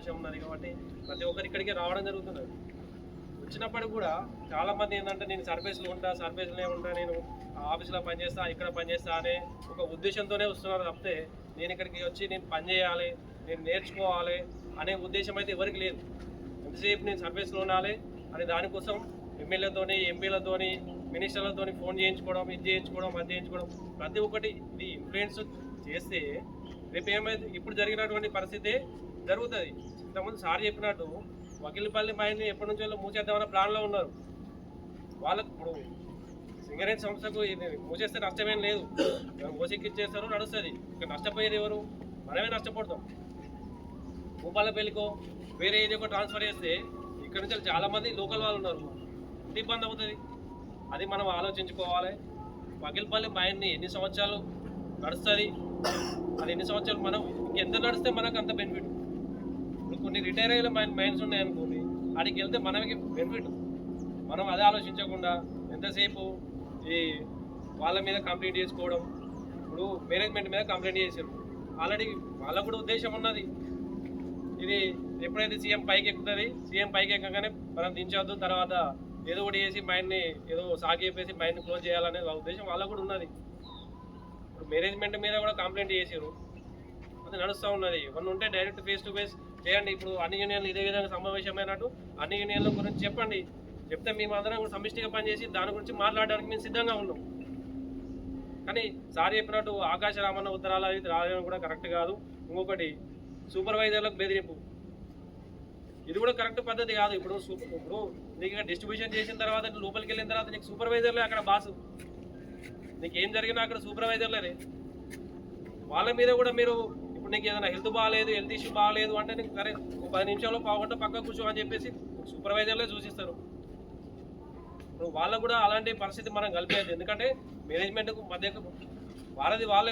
అవకాశం ఉన్నది కాబట్టి ప్రతి ఒక్కరు ఇక్కడికి రావడం జరుగుతున్నది వచ్చినప్పటికి కూడా చాలామంది ఏంటంటే నేను సర్వీస్లో ఉంటా సర్వీస్లో ఉంటా నేను ఆఫీస్లో పనిచేస్తా ఇక్కడ పనిచేస్తా అనే ఒక ఉద్దేశంతోనే వస్తున్నారు తప్పితే నేను ఇక్కడికి వచ్చి నేను పని చేయాలి నేను నేర్చుకోవాలి అనే ఉద్దేశం అయితే ఎవరికి లేదు. ఎంతసేపు నేను సర్వీస్లో ఉండాలి అనే దానికోసం ఎమ్మెల్యేతోని ఎంపీలతోని మినిస్టర్లతోని ఫోన్ చేయించుకోవడం ఇది చేయించుకోవడం అది చేయించుకోవడం ప్రతి ఒక్కటి ఇది ఇన్ఫ్లుయెన్స్ చేస్తే రేపు ఏమైతే ఇప్పుడు జరిగినటువంటి పరిస్థితి జరుగుతుంది. ఇంతకుముందు సార్ చెప్పినట్టు వకీలపల్లి మైండ్ని ఎప్పటి నుంచో మూసేద్దామన్న ప్లాన్లో ఉన్నారు. వాళ్ళకు ఇప్పుడు సింగరేజ్ సంస్థకు ఇది మూసేస్తే నష్టమేం లేదు. మూసెక్కిచ్చేస్తారు నడుస్తుంది. ఇక నష్టపోయేది ఎవరు? మనమే నష్టపోతాం. భూపాలపల్లికో వేరే ఏరియాకో ట్రాన్స్ఫర్ చేస్తే ఇక్కడ నుంచి చాలామంది లోకల్ వాళ్ళు ఉన్నారు. ఇబ్బంది అవుతుంది? అది మనం ఆలోచించుకోవాలి. వకీల్పల్లి మైండ్ని ఎన్ని సంవత్సరాలు నడుస్తుంది? అది ఎన్ని సంవత్సరాలు మనం ఎంత నడిస్తే మనకు అంత బెనిఫిట్ అనుకో కొన్ని రిటైర్ అయ్యే మైండ్ మైండ్స్ ఉన్నాయి అనుకోండి అడికి వెళ్తే మనకి బెనిఫిట్ మనం అదే ఆలోచించకుండా ఎంతసేపు ఈ వాళ్ళ మీద కంప్లైంట్ చేసుకోవడం ఇప్పుడు మేనేజ్మెంట్ మీద కంప్లైంట్ చేశారు. ఆల్రెడీ వాళ్ళకు కూడా ఉద్దేశం ఉన్నది. ఇది ఎప్పుడైతే సీఎం పైకి ఎక్కుతుంది సీఎం పైకి ఎక్కగానే మనం దించవద్దు తర్వాత ఏదో ఒకటి చేసి మైండ్ని ఏదో సాగి చెప్పేసి మైండ్ని క్లోజ్ చేయాలనే వాళ్ళ ఉద్దేశం వాళ్ళకు కూడా ఉన్నది. ఇప్పుడు మేనేజ్మెంట్ మీద కూడా కంప్లైంట్ చేశారు. అది నడుస్తూ ఉన్నది. ఏమన్నా ఉంటే డైరెక్ట్ ఫేస్ టు ఫేస్ చేయండి. ఇప్పుడు అన్ని యూనియన్లు ఇదే విధంగా సమావేశమైనట్టు అన్ని యూనియన్ల గురించి చెప్పండి. చెప్తే మేము అందరం కూడా సమిష్టిగా పనిచేసి దాని గురించి మాట్లాడడానికి మేము సిద్ధంగా ఉన్నాం. కానీ సార్ చెప్పినట్టు ఆకాశ రామన్న ఉత్తరాలు అది రాయడం కూడా కరెక్ట్ కాదు. ఇంకొకటి సూపర్వైజర్లకు బెదిరింపు. ఇది కూడా కరెక్ట్ పద్ధతి కాదు. ఇప్పుడు ఇప్పుడు నీకు డిస్ట్రిబ్యూషన్ చేసిన తర్వాత లోపలికి వెళ్ళిన తర్వాత నీకు సూపర్వైజర్లే అక్కడ బాసు. నీకు ఏం జరిగినా అక్కడ సూపర్వైజర్లే వాళ్ళ మీద కూడా మీరు ఇప్పుడు నీకు ఏదైనా హెల్త్ బాగాలేదు హెల్త్ ఇష్యూ బాగాలేదు అంటే నీకు సరే ఒక పది నిమిషాల్లో పావుగంట పక్క కూర్చో అని చెప్పేసి సూపర్వైజర్లే చూసిస్తారు. వాళ్ళకు కూడా అలాంటి పరిస్థితి మనం కలిపేది ఎందుకంటే మేనేజ్మెంట్కు మధ్య వారది వాళ్ళే